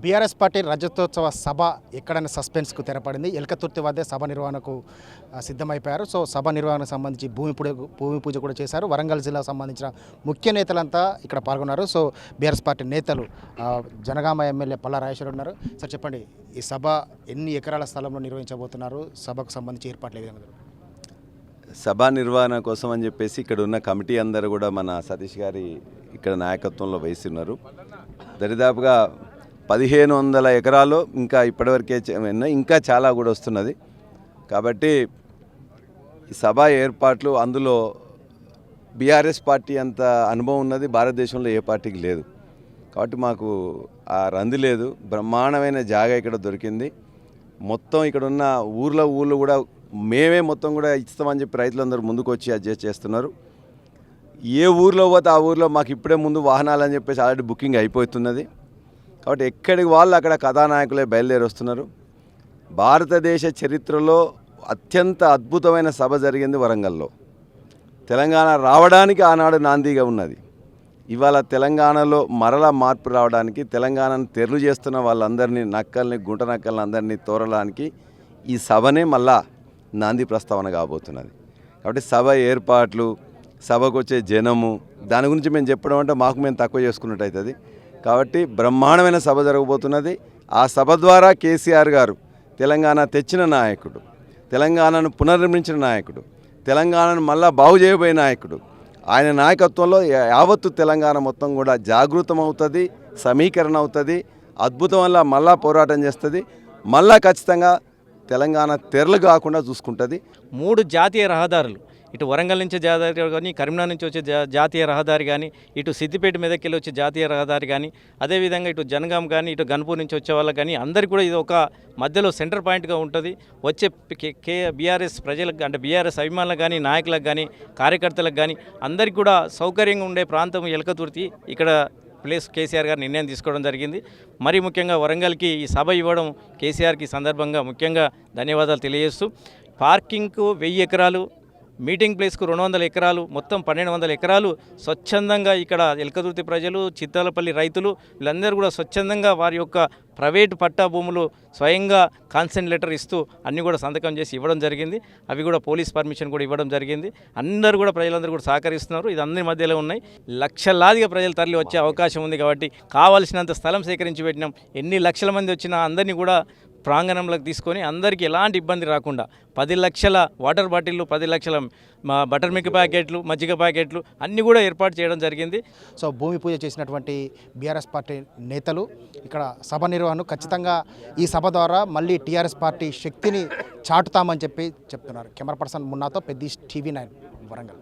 BRS party రజతోత్సవ సభ ఎక్కడైనా సస్పెన్స్కు తెరపడింది. ఎలకతుర్తి వద్దే సభ నిర్వహణకు సిద్ధమైపోయారు. సో సభ నిర్వహణకు సంబంధించి భూమి పూజ భూమి పూజ కూడా చేశారు. వరంగల్ జిల్లాకు సంబంధించిన ముఖ్య నేతలంతా ఇక్కడ పాల్గొన్నారు. సో బీఆర్ఎస్ పార్టీ నేతలు జనగామ ఎమ్మెల్యే పల్లా రాజేశ్వర్ ఉన్నారు. సార్ చెప్పండి ఈ సభ ఎన్ని ఎకరాల స్థలంలో నిర్వహించబోతున్నారు? సభకు సంబంధించి ఏర్పాట్లు ఏ విధంగా సభా నిర్వహణ కోసం అని చెప్పేసి ఇక్కడ ఉన్న కమిటీ అందరూ కూడా మన సతీష్ గారి ఇక్కడ నాయకత్వంలో వహిస్తున్నారు. దరిదాపుగా పదిహేను వందల ఎకరాలు ఇంకా ఇప్పటివరకే ఇంకా చాలా కూడా వస్తున్నది. కాబట్టి సభ ఏర్పాట్లు అందులో బీఆర్ఎస్ పార్టీ అంత అనుభవం ఉన్నది భారతదేశంలో ఏ పార్టీకి లేదు. కాబట్టి మాకు ఆ రంది లేదు. బ్రహ్మాండమైన జాగా ఇక్కడ దొరికింది. మొత్తం ఇక్కడ ఉన్న ఊర్లో ఊళ్ళో కూడా మేమే మొత్తం కూడా ఇస్తామని చెప్పి రైతులందరూ ముందుకు వచ్చి అడ్జస్ట్ చేస్తున్నారు. ఏ ఊర్లో పోతే ఆ ఊర్లో మాకు ఇప్పుడే ముందు వాహనాలు అని చెప్పేసి ఆల్రెడీ బుకింగ్ అయిపోతున్నది. కాబట్టి ఎక్కడికి వాళ్ళు అక్కడ కథానాయకులే బయలుదేరి వస్తున్నారు. భారతదేశ చరిత్రలో అత్యంత అద్భుతమైన సభ జరిగింది వరంగల్లో. తెలంగాణ రావడానికి ఆనాడు నాందిగా ఉన్నది. ఇవాళ తెలంగాణలో మరల మార్పు రావడానికి తెలంగాణను తెరలు చేస్తున్న వాళ్ళందరినీ నక్కల్ని గుంట నక్కల్ని అందరినీ తోరడానికి ఈ సభనే మళ్ళా నాంది ప్రస్తావన కాబోతున్నది. కాబట్టి సభ ఏర్పాట్లు సభకు వచ్చే జనము దాని గురించి మేము చెప్పడం అంటే మాకు మేము తక్కువ చేసుకున్నట్టు అవుతుంది. కాబట్టి బ్రహ్మాండమైన సభ జరగబోతున్నది. ఆ సభ ద్వారా కేసీఆర్ గారు తెలంగాణ తెచ్చిన నాయకుడు తెలంగాణను పునర్నిర్మించిన నాయకుడు తెలంగాణను మళ్ళా బాగు చేయబోయే నాయకుడు. ఆయన నాయకత్వంలో యావత్తు తెలంగాణ మొత్తం కూడా జాగృతం అవుతుంది సమీకరణ అవుతుంది అద్భుతం వల్ల మళ్ళా పోరాటం చేస్తుంది మళ్ళా ఖచ్చితంగా తెలంగాణ తెరలు కాకుండా చూసుకుంటుంది. మూడు జాతీయ రహదారులు ఇటు వరంగల్ నుంచి జాతీయ కానీ కరీంనగర్ నుంచి వచ్చే జాతీయ రహదారి కానీ ఇటు సిద్దిపేట మీదకి వెళ్ళి వచ్చే జాతీయ రహదారి కానీ అదేవిధంగా ఇటు జనగాం కానీ ఇటు గన్పూర్ నుంచి వచ్చే వాళ్ళకి కానీ అందరికీ కూడా ఇది ఒక మధ్యలో సెంటర్ పాయింట్గా ఉంటుంది. వచ్చే కే- బీఆర్ఎస్ ప్రజలకు అంటే బీఆర్ఎస్ అభిమానులకు కానీ నాయకులకు కానీ కార్యకర్తలకు కానీ అందరికీ కూడా సౌకర్యంగా ఉండే ప్రాంతం ఎలకతుర్తి. ఇక్కడ ప్లేస్ కేసీఆర్ గారు నిర్ణయం తీసుకోవడం జరిగింది. మరి ముఖ్యంగా వరంగల్కి ఈ సభ ఇవ్వడం కేసీఆర్కి సందర్భంగా ముఖ్యంగా ధన్యవాదాలు తెలియజేస్తూ. పార్కింగ్కు వెయ్యి ఎకరాలు మీటింగ్ ప్లేస్కు రెండు వందల ఎకరాలు మొత్తం పన్నెండు వందల ఎకరాలు స్వచ్ఛందంగా ఇక్కడ ఎలకదుర్తి ప్రజలు చిత్తాలపల్లి రైతులు వీళ్ళందరూ కూడా స్వచ్ఛందంగా వారి యొక్క ప్రైవేటు పట్టా భూములు స్వయంగా కాన్సెంట్ లెటర్ ఇస్తూ అన్నీ కూడా సంతకం చేసి ఇవ్వడం జరిగింది. అవి కూడా పోలీస్ పర్మిషన్ కూడా ఇవ్వడం జరిగింది. అందరూ కూడా ప్రజలందరూ కూడా సహకరిస్తున్నారు. ఇది అందరి మధ్యలో ఉన్నాయి. లక్షలాదిగా ప్రజలు తరలి వచ్చే అవకాశం ఉంది కాబట్టి కావాల్సినంత స్థలం సేకరించి పెట్టినాం. ఎన్ని లక్షల మంది వచ్చినా అందరినీ కూడా ప్రాంగణంలోకి తీసుకొని అందరికీ ఎలాంటి ఇబ్బంది రాకుండా పది లక్షల వాటర్ బాటిళ్ళు పది లక్షల మా బటర్ మిల్క్ ప్యాకెట్లు మజ్జిగ ప్యాకెట్లు అన్నీ కూడా ఏర్పాటు చేయడం జరిగింది. సో భూమి పూజ చేసినటువంటి బీఆర్ఎస్ పార్టీ నేతలు ఇక్కడ సభ నిర్వహణ ఖచ్చితంగా ఈ సభ ద్వారా మళ్ళీ టీఆర్ఎస్ పార్టీ శక్తిని చాటుతామని చెప్పి చెప్తున్నారు. కెమెరా పర్సన్ మున్నాతో పెద్ద టీవీ నైన్ వరంగల్.